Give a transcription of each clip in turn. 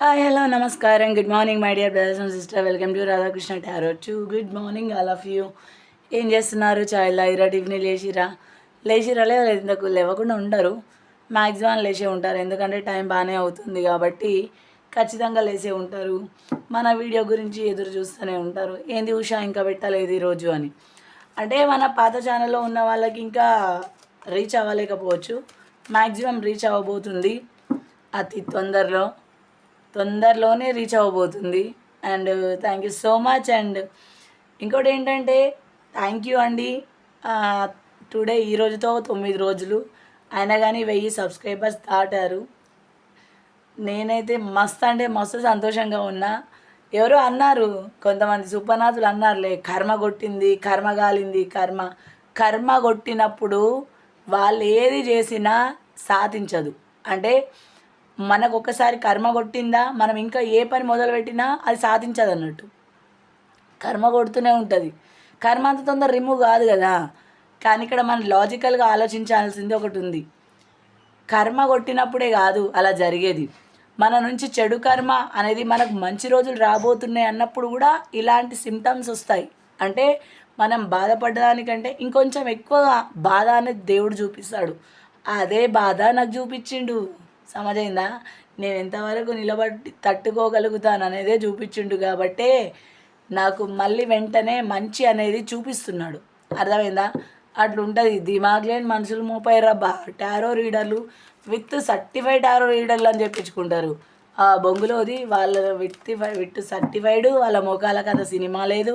Hi hello నమస్కారం good morning my dear brothers and sister welcome to Radhakrishna tarot to good morning all of you ఏం చేస్తున్నారు చాయ్ లాగిరా tiffin లేచిరా? లేచిరా లేదు ఇంతకు లేవకుండా ఉండరు. మ్యాక్సిమం లేచే ఉంటారు. ఎందుకంటే టైం బాగానే అవుతుంది కాబట్టి ఖచ్చితంగా లేచే ఉంటారు. మన వీడియో గురించి ఎదురు చూస్తూనే ఉంటారు. ఏంది ఉషా ఇంకా పెట్టలేదు ఈరోజు అని. అంటే మన పాత ఛానల్లో ఉన్న వాళ్ళకి ఇంకా రీచ్ అవ్వలేకపోవచ్చు. మ్యాక్సిమం రీచ్ అవ్వబోతుంది అతి తొందరలో. తొందరలోనే రీచ్ అవ్వబోతుంది. And thank you so much and ఇంకోటి ఏంటంటే థ్యాంక్ యూ అండి. టుడే ఈ రోజుతో తొమ్మిది రోజులు. అయినా కానీ వెయ్యి సబ్స్క్రైబర్స్ దాటారు. నేనైతే మస్తు అంటే మస్తు సంతోషంగా ఉన్నా. ఎవరో అన్నారు కొంతమంది సుపనాథులు అన్నారులే కర్మ కొట్టింది కర్మ గాలింది కర్మ. కర్మ కొట్టినప్పుడు వాళ్ళు ఏది చేసినా సాధించదు. అంటే మనకు ఒకసారి కర్మ కొట్టిందా మనం ఇంకా ఏ పని మొదలుపెట్టినా అది సాధించదు అన్నట్టు కర్మ కొడుతూనే ఉంటుంది. కర్మ అంత తొందర రిమూవ్ కాదు కదా. కానీ ఇక్కడ మనం లాజికల్గా ఆలోచించాల్సింది ఒకటి ఉంది కర్మ కొట్టినప్పుడే కాదు అలా జరిగేది. మన నుంచి చెడు కర్మ అనేది మనకు మంచి రోజులు రాబోతున్నాయి అన్నప్పుడు కూడా ఇలాంటి సిమ్టమ్స్ వస్తాయి. అంటే మనం బాధపడడానికంటే ఇంకొంచెం ఎక్కువగా బాధ అనేది దేవుడు చూపిస్తాడు. అదే బాధ నాకు చూపించిండు. సమజైందా? నేను ఎంతవరకు నిలబడి తట్టుకోగలుగుతాను అనేదే చూపించిండు కాబట్టే నాకు మళ్ళీ వెంటనే మంచి అనేది చూపిస్తున్నాడు. అర్థమైందా? అట్లుంటుంది. దిమాగ్ లేని మనుషులు మోపాయి రబ్బా టారో రీడర్లు విత్ సర్టిఫైడ్ టారో రీడర్లు అని చెప్పించుకుంటారు. ఆ బొంగులోది వాళ్ళ విత్ విత్ సర్టిఫైడ్ వాళ్ళ ముఖాలకు కథ సినిమా లేదు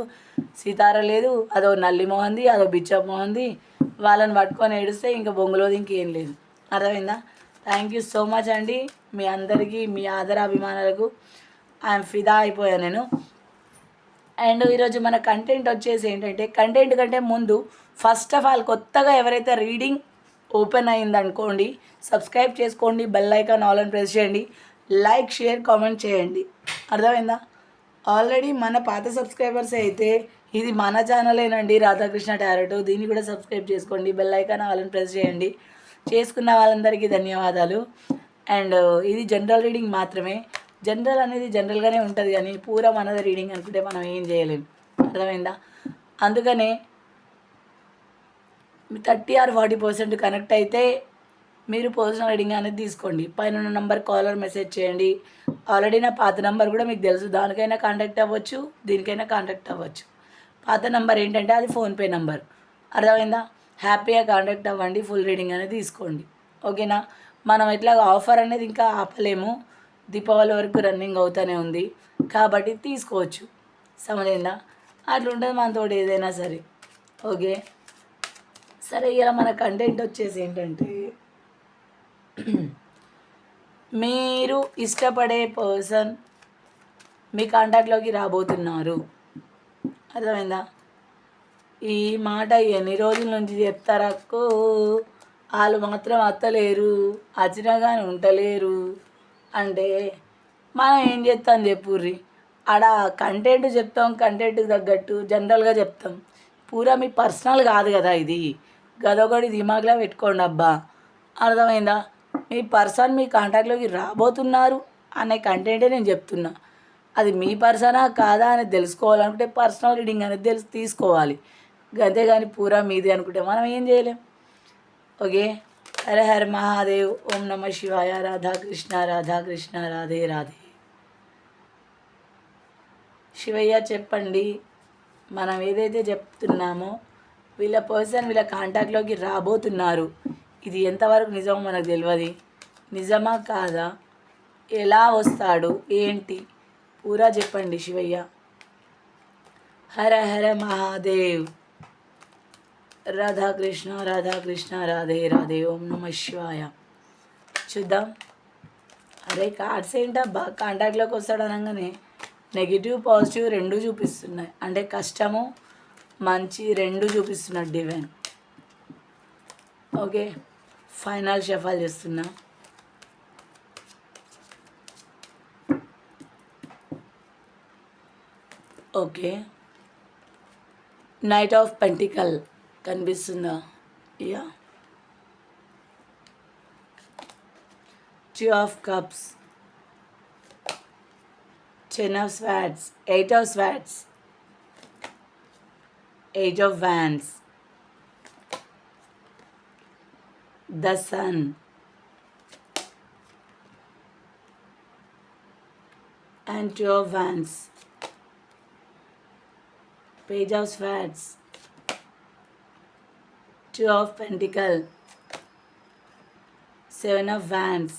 సితార లేదు అదో నల్లి మొహంది అదో బిచ్చ మొహంది. వాళ్ళని పట్టుకొని ఏడిస్తే ఇంకా బొంగులోది ఇంకేం లేదు. అర్థమైందా? థ్యాంక్ యూ సో మచ్ అండి మీ అందరికీ మీ ఆదరాభిమానాలకు ఐఎమ్ ఫిదా అయిపోయాను నేను. అండ్ ఈరోజు మన కంటెంట్ వచ్చేసి ఏంటంటే కంటెంట్ కంటే ముందు ఫస్ట్ ఆఫ్ ఆల్ కొత్తగా ఎవరైతే రీడింగ్ ఓపెన్ అయిందనుకోండి సబ్స్క్రైబ్ చేసుకోండి బెల్ ఐకాన్ ఆల్ అని ప్రెస్ చేయండి లైక్ షేర్ కామెంట్ చేయండి. అర్థమైందా? ఆల్రెడీ మన పాత సబ్స్క్రైబర్స్ అయితే ఇది మన ఛానలేనండి రాధాకృష్ణ టారెట్. దీన్ని కూడా సబ్స్క్రైబ్ చేసుకోండి బెల్ ఐకాన్ ఆల్ అని ప్రెస్ చేయండి. చేసుకున్న వాళ్ళందరికీ ధన్యవాదాలు. అండ్ ఇది జనరల్ రీడింగ్ మాత్రమే. జనరల్ అనేది జనరల్గానే ఉంటుంది కానీ పూరా మనది రీడింగ్ అనుకుంటే మనం ఏం చేయలేము అర్థమైందా? అందుకనే thirty or forty percent connect అయితే మీరు పర్సనల్ రీడింగ్ అనేది తీసుకోండి. పైన ఉన్న నెంబర్ కాలర్ మెసేజ్ చేయండి. ఆల్రెడీ నా పాత నెంబర్ కూడా మీకు తెలుసు. దానికైనా కాంటాక్ట్ అవ్వచ్చు దీనికైనా కాంటాక్ట్ అవ్వచ్చు. పాత నెంబర్ ఏంటంటే అది ఫోన్పే నెంబర్ అర్థమైందా? హ్యాపీగా కాంటాక్ట్ అవ్వండి ఫుల్ రీడింగ్ అనేది తీసుకోండి. ఓకేనా మనం ఎట్లా ఆఫర్ అనేది ఇంకా ఆపలేము. దీపావళి వరకు రన్నింగ్ అవుతూనే ఉంది. కాబట్టి తీసుకోవచ్చు. సమజైందా? అట్లా ఉంటుంది మనతో ఏదైనా సరే. ఓకే సరే ఇలా మన కంటెంట్ వచ్చేసి ఏంటంటే మీరు ఇష్టపడే పర్సన్ మీ కాంటాక్ట్లోకి రాబోతున్నారు. అర్థమైందా? ఈ మాట ఎన్ని రోజుల నుంచి చెప్తారక్కో వాళ్ళు మాత్రం అత్తలేరు. అచ్చినగాని ఉండలేరు. అంటే మనం ఏం చేస్తాం చెప్పుర్రి? ఆడ కంటెంట్ చెప్తాం కంటెంట్కి తగ్గట్టు జనరల్గా చెప్తాం. పూరా మీ పర్సనల్ కాదు కదా ఇది. గదొకటి దిమాగ్లో పెట్టుకోండి అబ్బా. అర్థమైందా? మీ పర్సన్ మీ కాంటాక్ట్లోకి రాబోతున్నారు అనే కంటెంటే నేను చెప్తున్నా. అది మీ పర్సనా కాదా అని తెలుసుకోవాలనుకుంటే పర్సనల్ రీడింగ్ అనేది తెలుసు తీసుకోవాలి. అంతేగాని పూరా మీది అనుకుంటే మనం ఏం చేయలేం. ఓకే? హర హర మహాదేవ్ ఓం నమ శివాయ రాధాకృష్ణ రాధాకృష్ణ రాధే రాధే శివయ్య చెప్పండి మనం ఏదైతే చెప్తున్నామో వీళ్ళ పర్సన్ వీళ్ళ కాంటాక్ట్లోకి రాబోతున్నారు. ఇది ఎంతవరకు నిజమో మనకు తెలియదు నిజమా కాదా? ఎలా వస్తాడు? ఏంటి? పూరా చెప్పండి శివయ్య. హర హర మహాదేవ్. రాధాకృష్ణ రాధాకృష్ణ రాధే రాధే ఓం నమ శివాయ. చూద్దాం. అరే కార్డ్స్ ఏంటబ్బా? కాంటాక్ట్లోకి వస్తాడు అనగానే నెగిటివ్ పాజిటివ్ రెండు చూపిస్తున్నాయి. అంటే కష్టము మంచి రెండు చూపిస్తున్నాడు డివైన్ ఓకే ఫైనల్ షఫాల్ చేస్తున్నా. ఓకే. నైట్ ఆఫ్ పెంటికల్ కనిపిస్తుందా yeah two of cups Ten of Swords, Eight of Swords, Eight of Wands, the Sun, and Two of Wands, Page of Swords, two of pentacle seven of wands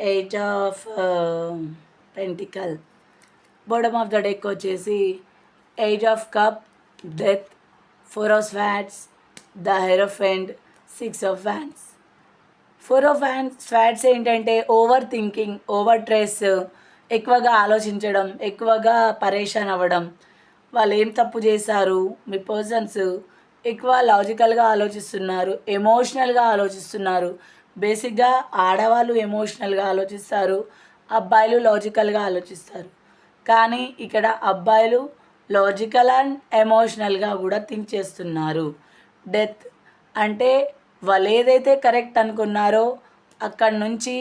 eight of pentacle bottom of the deck వచ్చేసి eight of cup death four of swords the hierophant six of wands four of wands swords ఏంటంటే over thinking over stress ఎక్కువగా ఆలోచించడం ఎక్కువగా పరేషాన్ అవ్వడం. వాళ్ళు ఏం తప్పు చేశారు? మీ పర్సన్స్ ఎక్కువ లాజికల్గా ఆలోచిస్తున్నారు ఎమోషనల్గా ఆలోచిస్తున్నారు. బేసిక్గా ఆడవాళ్ళు ఎమోషనల్గా ఆలోచిస్తారు అబ్బాయిలు లాజికల్గా ఆలోచిస్తారు. కానీ ఇక్కడ అబ్బాయిలు లాజికల్ అండ్ ఎమోషనల్గా కూడా థింక్ చేస్తున్నారు. డెత్ అంటే వాళ్ళు ఏదైతే కరెక్ట్ అనుకున్నారో అక్కడి నుంచి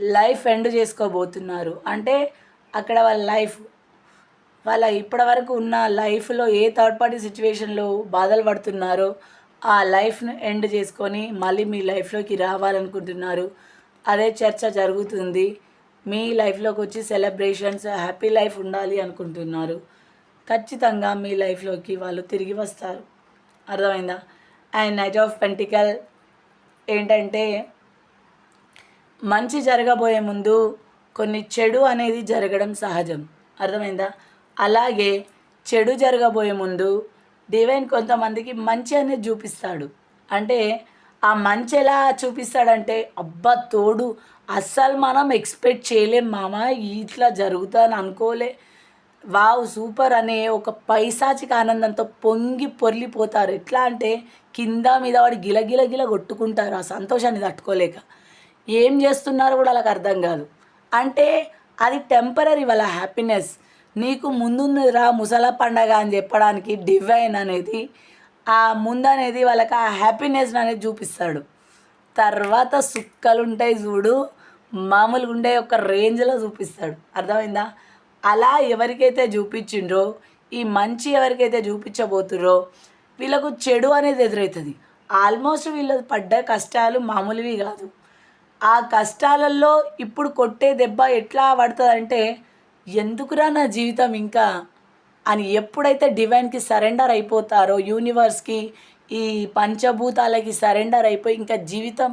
లైఫ్ ఎండ్ చేసుకోబోతున్నారు. అంటే అక్కడ వాళ్ళ లైఫ్ వాళ్ళ ఇప్పటివరకు ఉన్న లైఫ్లో ఏ థర్డ్ పార్టీ సిచ్యువేషన్లో బాధలు పడుతున్నారో ఆ లైఫ్ను ఎండ్ చేసుకొని మళ్ళీ మీ లైఫ్లోకి రావాలనుకుంటున్నారు. అదే చర్చ జరుగుతుంది. మీ లైఫ్లోకి వచ్చి సెలబ్రేషన్స్ హ్యాపీ లైఫ్ ఉండాలి అనుకుంటున్నారు. ఖచ్చితంగా మీ లైఫ్లోకి వాళ్ళు తిరిగి వస్తారు. అర్థమైందా? అండ్ నైట్ ఆఫ్ పెంటికల్ ఏంటంటే మంచి జరగబోయే ముందు కొన్ని చెడు అనేది జరగడం సహజం. అర్థమైందా? అలాగే చెడు జరగబోయే ముందు డివైన్ కొంతమందికి మంచి అనేది చూపిస్తాడు. అంటే ఆ మంచి ఎలా చూపిస్తాడంటే అబ్బా తోడు అస్సలు మనం ఎక్స్పెక్ట్ చేయలేం మామ ఇట్లా జరుగుతుందని అనుకోలే. వావ్ సూపర్ అనే ఒక పైశాచిక ఆనందంతో పొంగి పొర్లిపోతారు. ఎట్లా అంటే కింద మీద వాడు గిలగిల గిల కొట్టుకుంటారు. ఆ సంతోషాన్ని తట్టుకోలేక. ఏం చేస్తున్నారో కూడా వాళ్ళకి అర్థం కాదు. అంటే అది టెంపరీ వాళ్ళ హ్యాపీనెస్. నీకు ముందున్నదిరా ముసల పండగ అని చెప్పడానికి డివైన్ అనేది ఆ ముందు అనేది వాళ్ళకి ఆ హ్యాపీనెస్ అనేది చూపిస్తాడు. తర్వాత సుక్కలు ఉంటాయి చూడు మామూలుగా ఉండే ఒక రేంజ్లో చూపిస్తాడు. అర్థమైందా? అలా ఎవరికైతే చూపించిండ్రో ఈ మంచి ఎవరికైతే చూపించబోతుర్రో వీళ్ళకు చెడు అనేది ఎదురవుతుంది ఆల్మోస్ట్ వీళ్ళు పడ్డ కష్టాలు మామూలువి కాదు. ఆ కష్టాలలో ఇప్పుడు కొట్టే దెబ్బ ఎట్లా పడుతుంది అంటే ఎందుకురా నా జీవితం ఇంకా? అని ఎప్పుడైతే డివైన్కి సరెండర్ అయిపోతారో యూనివర్స్కి ఈ పంచభూతాలకి సరెండర్ అయిపోయి ఇంకా జీవితం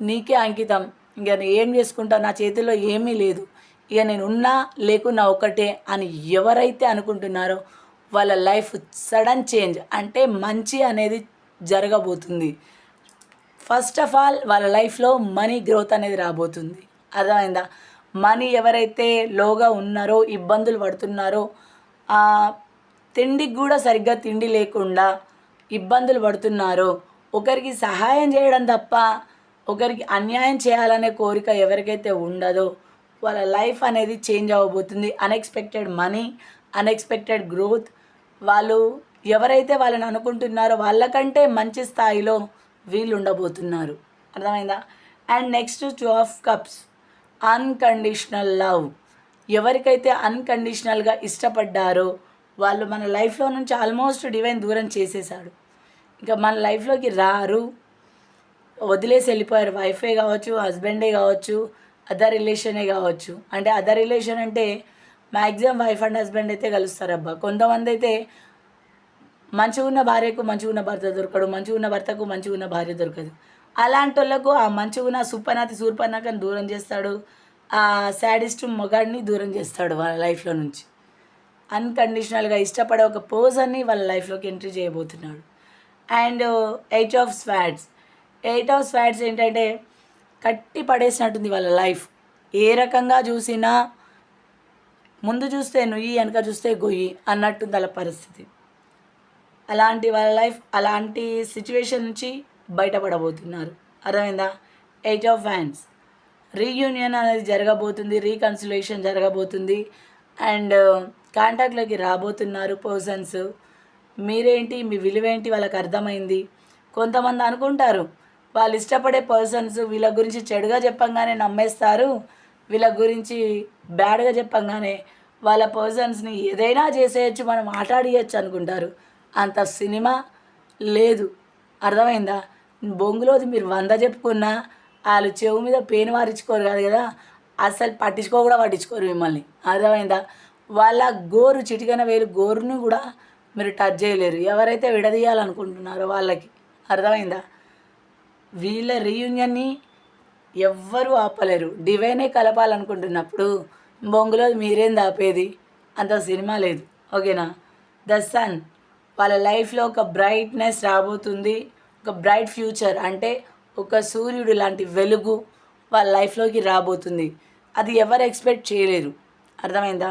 నీకే అంకితం. ఇంకా నేను ఏం చేసుకుంటా? నా చేతిలో ఏమీ లేదు. ఇక నేను ఉన్నా లేకున్నా ఒకటే అని ఎవరైతే అనుకుంటున్నారో వాళ్ళ లైఫ్ సడన్ చేంజ్ అంటే మంచి అనేది జరగబోతుంది. ఫస్ట్ ఆఫ్ ఆల్ వాళ్ళ లైఫ్లో మనీ గ్రోత్ అనేది రాబోతుంది. అర్థమైందా? మనీ ఎవరైతే లోగా ఉన్నారో ఇబ్బందులు పడుతున్నారో తిండికి కూడా సరిగ్గా తిండి లేకుండా ఇబ్బందులు పడుతున్నారో ఒకరికి సహాయం చేయడం తప్ప ఒకరికి అన్యాయం చేయాలనే కోరిక ఎవరికైతే ఉండదో వాళ్ళ లైఫ్ అనేది చేంజ్ అవ్వబోతుంది. అన్ఎక్స్పెక్టెడ్ మనీ అన్ఎక్స్పెక్టెడ్ గ్రోత్ వాళ్ళు ఎవరైతే వాళ్ళని అనుకుంటున్నారో వాళ్ళకంటే మంచి స్థాయిలో వీళ్ళు ఉండబోతున్నారు. అర్థమైందా? And next two of cups unconditional love ఎవరికైతే అన్కండిషనల్గా ఇష్టపడ్డారో వాళ్ళు మన లైఫ్లో నుంచి ఆల్మోస్ట్ డివైన్ దూరం చేసేసాడు ఇంకా మన లైఫ్లోకి రారు. వదిలేసి వెళ్ళిపోయారు. వైఫే కావచ్చు హస్బెండే కావచ్చు అదర్ రిలేషనే కావచ్చు. అంటే అదర్ రిలేషన్ అంటే మ్యాక్సిమం వైఫ్ అండ్ హస్బెండ్ అయితే కలుస్తారు అబ్బా. కొంతమంది అయితే మంచిగా ఉన్న భార్యకు మంచిగా ఉన్న భర్త దొరకడు మంచిగా ఉన్న భర్తకు మంచిగా ఉన్న భార్య దొరకదు. అలాంటి వాళ్ళకు ఆ మంచిగున్న సుప్పనాతి సూర్పనాకని దూరం చేస్తాడు. ఆ శాడిస్ట్ మొగాడిని దూరం చేస్తాడు వాళ్ళ లైఫ్లో నుంచి. అన్కండిషనల్గా ఇష్టపడే ఒక పర్సన్ని వాళ్ళ లైఫ్లోకి ఎంట్రీ చేయబోతున్నాడు. And eight of swords eight of swords ఏంటంటే కట్టి పడేసినట్టుంది వాళ్ళ లైఫ్. ఏ రకంగా చూసినా ముందు చూస్తే నుయ్యి వెనక చూస్తే గొయ్యి అన్నట్టుంది వాళ్ళ పరిస్థితి. అలాంటి వాళ్ళ లైఫ్ అలాంటి సిచ్యువేషన్ నుంచి బయటపడబోతున్నారు. అర్థమైందా? ఏజ్ ఆఫ్ ఫ్యాన్స్ రీయూనియన్ అనేది జరగబోతుంది రీకన్సిలేషన్ జరగబోతుంది. అండ్ కాంటాక్ట్లోకి uh, రాబోతున్నారు పర్సన్స్ మీరేంటి? మీ విలువేంటి? వాళ్ళకి అర్థమైంది. కొంతమంది అనుకుంటారు వాళ్ళు ఇష్టపడే పర్సన్స్ వీళ్ళ గురించి చెడుగా చెప్పంగానే నమ్మేస్తారు వీళ్ళ గురించి బ్యాడ్గా చెప్పంగానే వాళ్ళ పర్సన్స్ని ఏదైనా చేసేయచ్చు మనం ఆటాడియచ్చు అనుకుంటారు. అంత సినిమా లేదు. అర్థమైందా? బొంగులోది మీరు వంద చెప్పుకున్నా వాళ్ళు చెవు మీద పేను వారించుకోరు కాదు కదా. అసలు పట్టించుకో కూడా పట్టించుకోరు మిమ్మల్ని. అర్థమైందా? వాళ్ళ గోరు చిటికన వేలు గోరును కూడా మీరు టచ్ చేయలేరు. ఎవరైతే విడదీయాలనుకుంటున్నారో వాళ్ళకి. అర్థమైందా? వీళ్ళ రీయూనియన్ని ఎవ్వరూ ఆపలేరు. డివైనే కలపాలనుకుంటున్నప్పుడు బొంగులో మీరేం దాపేది? అంత సినిమా లేదు. ఓకేనా? The sun. వాళ్ళ లైఫ్లో ఒక బ్రైట్నెస్ రాబోతుంది. ఒక బ్రైట్ ఫ్యూచర్ అంటే ఒక సూర్యుడు లాంటి వెలుగు వాళ్ళ లైఫ్లోకి రాబోతుంది. అది ఎవరు ఎక్స్పెక్ట్ చేయలేరు. అర్థమైందా?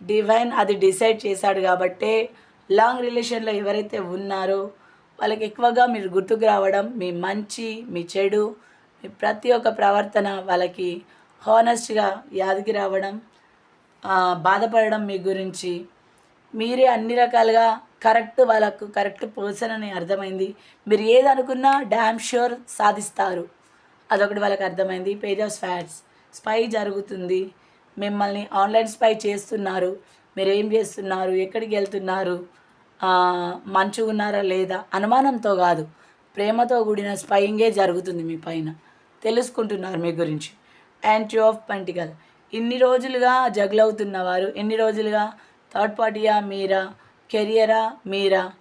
డివైన్ అది డిసైడ్ చేశాడు కాబట్టే లాంగ్ రిలేషన్లో ఎవరైతే ఉన్నారో వాళ్ళకి ఎక్కువగా మీరు గుర్తుకు రావడం మీ మంచి మీ చెడు మీ ప్రతి ఒక్క ప్రవర్తన వాళ్ళకి హానెస్ట్గా యాదికి రావడం బాధపడడం మీ గురించి మీరే అన్ని రకాలుగా కరెక్ట్ వాళ్ళకు కరెక్ట్ పర్సన్ అని అర్థమైంది. మీరు ఏదనుకున్నా డ్యామ్ ష్యూర్ సాధిస్తారు. అదొకటి వాళ్ళకి అర్థమైంది. పేజ్ ఆఫ్ ఫ్యాట్స్ స్పై జరుగుతుంది. మిమ్మల్ని ఆన్లైన్ స్పై చేస్తున్నారు. మీరు ఏం చేస్తున్నారు? ఎక్కడికి వెళ్తున్నారు? మంచిగా ఉన్నారా లేదా? అనుమానంతో కాదు. ప్రేమతో కూడిన స్పైయింగే జరుగుతుంది మీ పైన. తెలుసుకుంటున్నారు మీ గురించి. అండ్ ఆఫ్ పంటికల్ ఇన్ని రోజులుగా జగులవుతున్న వారు ఎన్ని రోజులుగా థర్డ్ పార్టీయా మీరా? కెరియరా మీరా?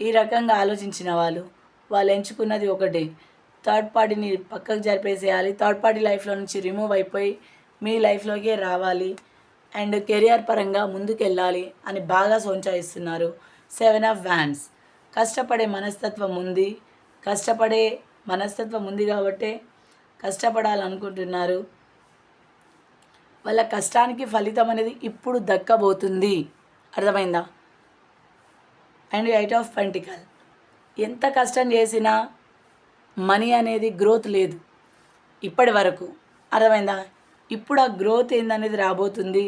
ఈ రకంగా ఆలోచించిన వాళ్ళు. వాళ్ళు ఎంచుకున్నది ఒకటే. థర్డ్ పార్టీని పక్కకు జరిపేసేయాలి. థర్డ్ పార్టీ లైఫ్లో నుంచి రిమూవ్ అయిపోయి మీ లైఫ్లోకే రావాలి. అండ్ కెరియర్ పరంగా ముందుకెళ్ళాలి అని బాగా సోంచాయిస్తున్నారు సెవెన్ ఆఫ్ వ్యాన్స్. కష్టపడే మనస్తత్వం ఉంది. కష్టపడే మనస్తత్వం ఉంది కాబట్టే కష్టపడాలనుకుంటున్నారు. వాళ్ళ కష్టానికి ఫలితం అనేది ఇప్పుడు దక్కబోతుంది. అర్థమైందా? అండ్ ఎయిట్ ఆఫ్ పెంటికల్ ఎంత కష్టం చేసినా మనీ అనేది గ్రోత్ లేదు. ఇప్పటి వరకు. అర్థమైందా? ఇప్పుడు ఆ గ్రోత్ ఏందనేది రాబోతుంది.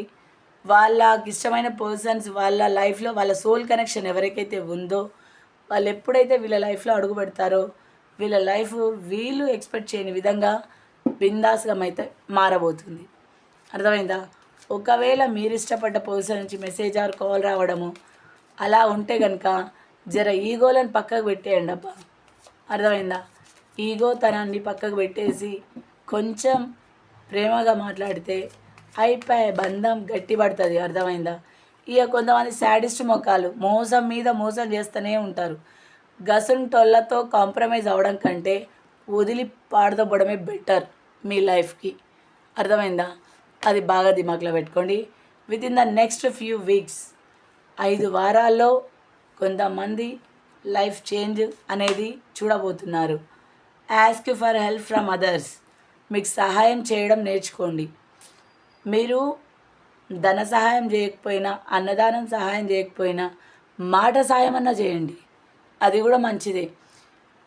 వాళ్ళకి ఇష్టమైన పర్సన్స్ వాళ్ళ లైఫ్లో వాళ్ళ సోల్ కనెక్షన్ ఎవరికైతే ఉందో వాళ్ళు ఎప్పుడైతే వీళ్ళ లైఫ్లో అడుగు పెడతారో వీళ్ళ లైఫ్ వీళ్ళు ఎక్స్పెక్ట్ చేయని విధంగా బిందాస్గా అయితే మారబోతుంది. అర్థమైందా? ఒకవేళ మీరు ఇష్టపడ్డ పర్సన్ నుంచి మెసేజ్ ఆర్ కాల్ రావడము అలా ఉంటే కనుక జర ఈగోలను పక్కకు పెట్టేయండి అబ్బా. అర్థమైందా? ఈగో తనాన్ని పక్కకు పెట్టేసి కొంచెం ప్రేమగా మాట్లాడితే అయిపోయే బంధం గట్టి పడుతుంది. అర్థమైందా? ఇక కొంతమంది శాడిస్ట్ మొక్కలు మోసం మీద మోసం చేస్తూనే ఉంటారు. గసుంటోళ్ళతో కాంప్రమైజ్ అవ్వడం కంటే వదిలి పాడదవ్వడమే బెటర్ మీ లైఫ్కి అర్థమైందా? అది బాగా దిమాగ్లో పెట్టుకోండి. Within the next few weeks ఐదు వారాల్లో కొంతమంది లైఫ్ చేంజ్ అనేది చూడబోతున్నారు. Ask for help from others మీకు సహాయం చేయడం నేర్చుకోండి. మీరు ధన సహాయం చేయకపోయినా అన్నదానం సహాయం చేయకపోయినా మాట సహాయం అన్నా చేయండి. అది కూడా మంచిదే.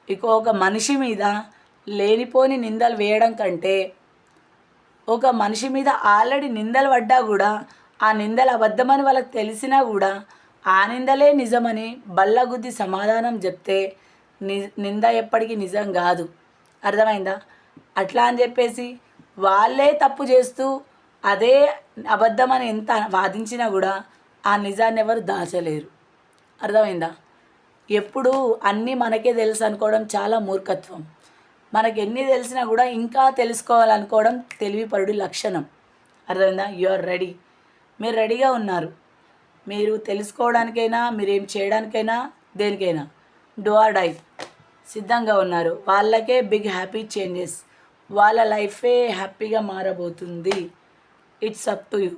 ఇక ఒక మనిషి మీద లేనిపోని నిందలు వేయడం కంటే ఒక మనిషి మీద ఆల్రెడీ నిందలు పడ్డా కూడా ఆ నిందలు అబద్ధమని వాళ్ళకి తెలిసినా కూడా ఆ నిందలే నిజమని బల్లగుద్ది సమాధానం చెప్తే ని నింద ఎప్పటికీ నిజం కాదు. అర్థమైందా? అట్లా అని చెప్పేసి వాళ్ళే తప్పు చేస్తూ అదే అబద్ధమని ఎంత వాదించినా కూడా ఆ నిజాన్ని ఎవరు దాచలేరు. అర్థమైందా? ఎప్పుడు అన్నీ మనకే తెలుసు అనుకోవడం చాలా మూర్ఖత్వం. మనకి ఎన్ని తెలిసినా కూడా ఇంకా తెలుసుకోవాలనుకోవడం తెలివిపరుడి లక్షణం. అర్థమైందా? యు ఆర్ రెడీ మీరు రెడీగా ఉన్నారు. మీరు తెలుసుకోవడానికైనా మీరు ఏం చేయడానికైనా దేనికైనా. డూ ఆర్ డై సిద్ధంగా ఉన్నారు. వాళ్ళకే బిగ్ హ్యాపీ చేంజెస్ వాళ్ళ లైఫే హ్యాపీగా మారబోతుంది. ఇట్స్ అప్ టు యూ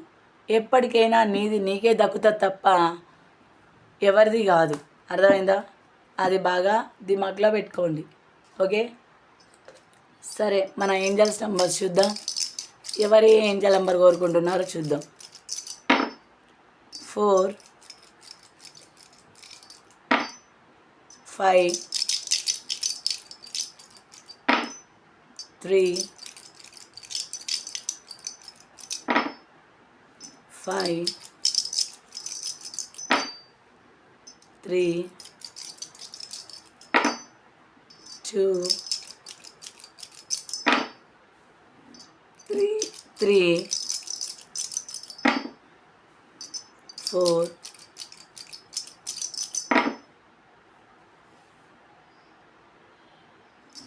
ఎప్పటికైనా నీది నీకే దక్కుతా తప్ప ఎవరిది కాదు. అర్థమైందా? అది బాగా దిమాగ్లో పెట్టుకోండి. ఓకే సరే మన ఏంజల్స్ నెంబర్ చూద్దాం. ఎవరి ఏంజల్ నెంబర్ కోరుకుంటున్నారో చూద్దాం. Four five three five three two three four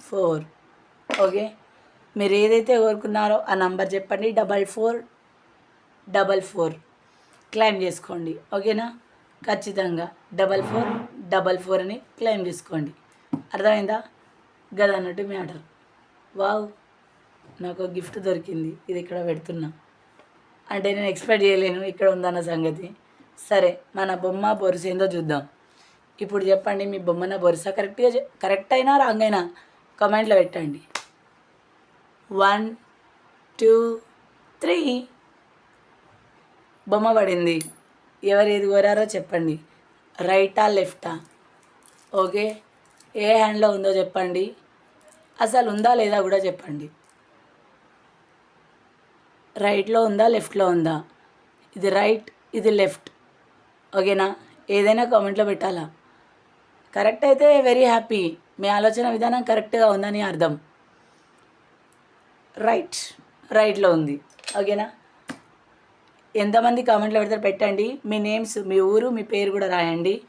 four. Okay? మీరు ఏదైతే కోరుకున్నారో ఆ నంబర్ చెప్పండి. Double four double four. Claim చేసుకోండి. ఓకేనా? ఖచ్చితంగా డబల్ ఫోర్ డబల్ ఫోర్ అని క్లెయిమ్ చేసుకోండి. అర్థమైందా? గదన్నట్టు మ్యాటర్. వావ్. నాకు గిఫ్ట్ దొరికింది. ఇది ఇక్కడ పెడుతున్నా. అంటే నేను ఎక్స్పెక్ట్ చేయలేను ఇక్కడ ఉందన్న సంగతి. సరే మన బొమ్మ బొరుసు ఏందో చూద్దాం. ఇప్పుడు చెప్పండి మీ బొమ్మన బొరుస కరెక్ట్గా కరెక్ట్ అయినా రాంగ్ అయినా? కమెంట్లో పెట్టండి. One two three. బొమ్మ పడింది. ఎవరు ఏది కోరారో చెప్పండి. రైటా లెఫ్టా? ఓకే? ఏ హ్యాండ్లో ఉందో చెప్పండి. అసలు ఉందా లేదా కూడా చెప్పండి. రైట్లో ఉందా లెఫ్ట్లో ఉందా? ఇది రైట్ ఇది లెఫ్ట్. ఓకేనా? ఏదైనా కామెంట్లో పెట్టాలా? కరెక్ట్ అయితే వెరీ హ్యాపీ. మీ ఆలోచన విధానం కరెక్ట్గా ఉందని అర్థం. రైట్ రైట్లో ఉంది. ఓకేనా? ఎంతమంది కామెంట్లో పెడతారు పెట్టండి. మీ నేమ్స్ మీ ఊరు మీ పేరు కూడా రాయండి.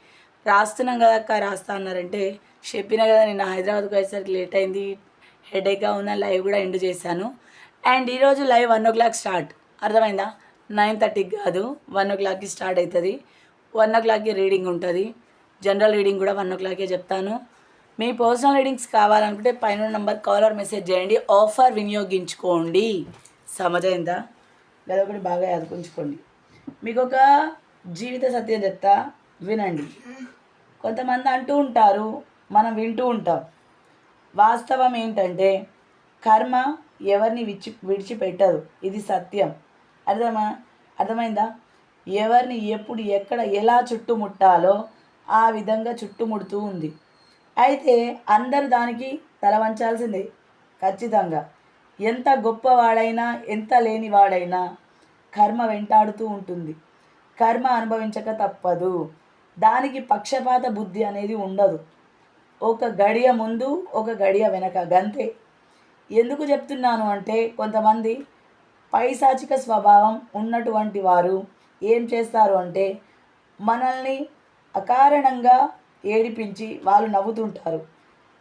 రాస్తున్నాం కదా అక్క రాస్తా అన్నారంటే చెప్పిన కదా నేను హైదరాబాద్కి వచ్చేసరికి లేట్ అయింది. హెడేక్గా ఉన్న లైవ్ కూడా ఎండ్ చేశాను. అండ్ ఈరోజు live one o'clock start. అర్థమైందా? నైన్ థర్టీకి కాదు వన్ ఓ క్లాక్కి స్టార్ట్ అవుతుంది వన్ ఓ క్లాక్కి రీడింగ్ ఉంటుంది. జనరల్ రీడింగ్ కూడా వన్ ఓ క్లాకే చెప్తాను. మీ పర్సనల్ రీడింగ్స్ కావాలనుకుంటే పైన నెంబర్ కాలర్ మెసేజ్ చేయండి. ఆఫర్ వినియోగించుకోండి. సమజైందా? లేదా ఒకటి బాగా యాదుకుంచుకోండి. మీకు ఒక జీవిత సత్యం చెప్తా. వినండి. కొంతమంది అంటూ ఉంటారు మనం వింటూ ఉంటాం. వాస్తవం ఏంటంటే కర్మ ఎవరిని విడిచి విడిచిపెట్టదు. ఇది సత్యం. అర్థమా అర్థమైందా? ఎవరిని ఎప్పుడు ఎక్కడ ఎలా చుట్టుముట్టాలో ఆ విధంగా చుట్టుముడుతూ ఉంది. అయితే అందరు దానికి తల వంచాల్సిందే. ఖచ్చితంగా. ఎంత గొప్పవాడైనా ఎంత లేనివాడైనా కర్మ వెంటాడుతూ ఉంటుంది. కర్మ అనుభవించక తప్పదు. దానికి పక్షపాత బుద్ధి అనేది ఉండదు. ఒక గడియ ముందు ఒక గడియ వెనక. గంతే. ఎందుకు చెప్తున్నాను అంటే కొంతమంది పైశాచిక స్వభావం ఉన్నటువంటి వారు ఏం చేస్తారు అంటే మనల్ని అకారణంగా ఏడిపించి వాళ్ళు నవ్వుతుంటారు.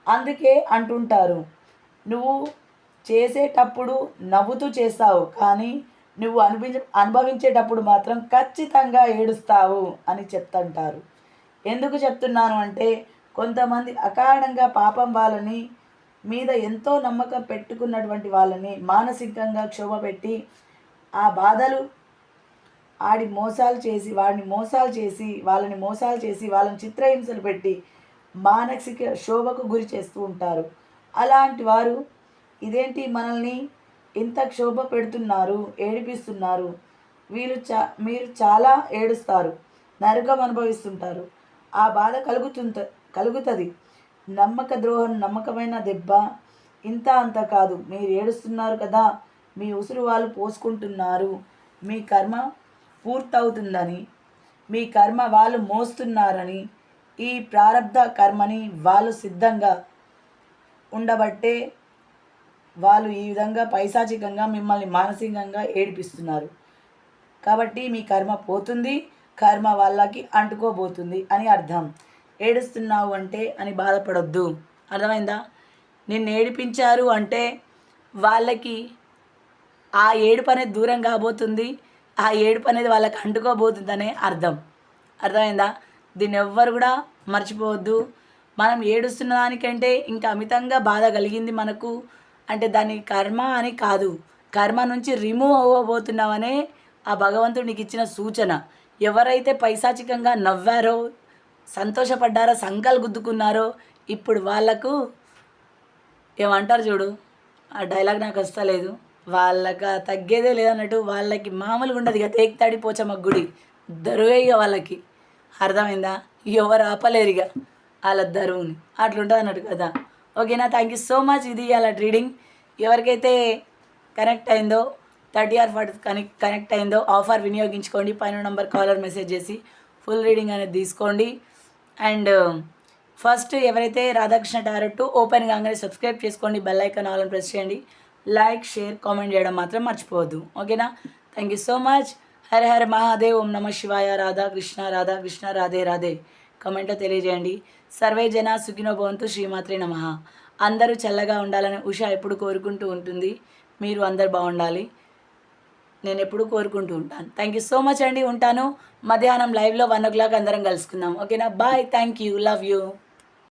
అందుకే అంటుంటారు నువ్వు చేసేటప్పుడు నవ్వుతూ చేస్తావు కానీ నువ్వు అనిపించ అనుభవించేటప్పుడు మాత్రం ఖచ్చితంగా ఏడుస్తావు అని చెప్తుంటారు. ఎందుకు చెప్తున్నాను అంటే కొంతమంది అకారణంగా పాపం వాళ్ళని మీద ఎంతో నమ్మకం పెట్టుకున్నటువంటి వాళ్ళని మానసికంగా క్షోభ పెట్టి ఆ బాధలు ఆడి మోసాలు చేసి వాడిని మోసాలు చేసి వాళ్ళని మోసాలు చేసి వాళ్ళని చిత్రహింసలు పెట్టి మానసిక శోభకు గురి చేస్తూ ఉంటారు. అలాంటి వారు ఇదేంటి మనల్ని ఇంత క్షోభ పెడుతున్నారు ఏడిపిస్తున్నారు? వీళ్ళు చా మీరు చాలా ఏడుస్తారు నరకం అనుభవిస్తుంటారు. ఆ బాధ కలుగుతుంట కలుగుతుంది. నమ్మక ద్రోహం నమ్మకమైన దెబ్బ. ఇంత అంత కాదు. మీరు ఏడుస్తున్నారు కదా మీ ఉసురు వాళ్ళు పోసుకుంటున్నారు. మీ కర్మ పూర్తవుతుందని మీ కర్మ వాళ్ళు మోస్తున్నారని ఈ ప్రారంధ కర్మని వాళ్ళు సిద్ధంగా ఉండబట్టే వాళ్ళు ఈ విధంగా పైశాచికంగా మిమ్మల్ని మానసికంగా ఏడిపిస్తున్నారు. కాబట్టి మీ కర్మ పోతుంది కర్మ వాళ్ళకి అంటుకోబోతుంది అని అర్థం. ఏడుస్తున్నావు అంటే అని బాధపడొద్దు. అర్థమైందా? నిన్ను ఏడిపించారు అంటే వాళ్ళకి ఆ ఏడుపు అనేది దూరం కాబోతుంది ఆ ఏడుపు అనేది వాళ్ళకి అంటుకోబోతుందనే అర్థం. అర్థమైందా? దీన్ని ఎవ్వరు కూడా మర్చిపోవద్దు. మనం ఏడుస్తున్న దానికంటే ఇంకా అమితంగా బాధ కలిగింది మనకు అంటే దాని కర్మ అని కాదు. కర్మ నుంచి రిమూవ్ అవ్వబోతున్నామనే ఆ భగవంతుడు నీకు ఇచ్చిన సూచన. ఎవరైతే పైశాచికంగా నవ్వారో సంతోషపడ్డారో సంకలు గుద్దుకున్నారో ఇప్పుడు వాళ్ళకు ఏమంటారు చూడు ఆ డైలాగ్ నాకు వస్తలేదు. వాళ్ళకి తగ్గేదే లేదన్నట్టు వాళ్ళకి మామూలుగా ఉండదు. ఇక తేక్తాడి పోచమ్మ గుడి దరువే ఇక వాళ్ళకి. అర్థమైందా? ఎవరు ఆపలేరు ఇక వాళ్ళ దరువుని. అట్లుంటుంది అన్నట్టు కదా. ఓకేనా? థ్యాంక్ యూ సో మచ్ ఇది అలా రీడింగ్ ఎవరికైతే కనెక్ట్ అయిందో thirty or forty connect connect అయిందో ఆఫర్ వినియోగించుకోండి. పైన నెంబర్ కాలర్ మెసేజ్ చేసి ఫుల్ రీడింగ్ అనేది తీసుకోండి. అండ్ ఫస్ట్ ఎవరైతే రాధాకృష్ణ టారెట్ ఓపెన్ కాగానే సబ్స్క్రైబ్ చేసుకోండి బెల్ ఐకాన్ ఆల్ ప్రెస్ చేయండి. లైక్ షేర్ కామెంట్ చేయడం మాత్రం మర్చిపోవద్దు. ఓకేనా? Thank you so much. Hara Hara Mahadev ఓం నమ శివాయ రాధా కృష్ణ రాధా కృష్ణ రాధే రాధే. కమెంట్లో తెలియజేయండి. సర్వే జన సుఖినో భవంతు శ్రీమాత్రే నమ. అందరూ చల్లగా ఉండాలని ఉష ఎప్పుడు కోరుకుంటూ ఉంటుంది. మీరు అందరు బాగుండాలి. నేను ఎప్పుడూ కోరుకుంటూ ఉంటాను. థ్యాంక్ యూ సో మచ్ అండి. ఉంటాను. మధ్యాహ్నం లైవ్లో వన్ ఓ క్లాక్ అందరం కలుసుకుందాం. ఓకేనా bye thank you love you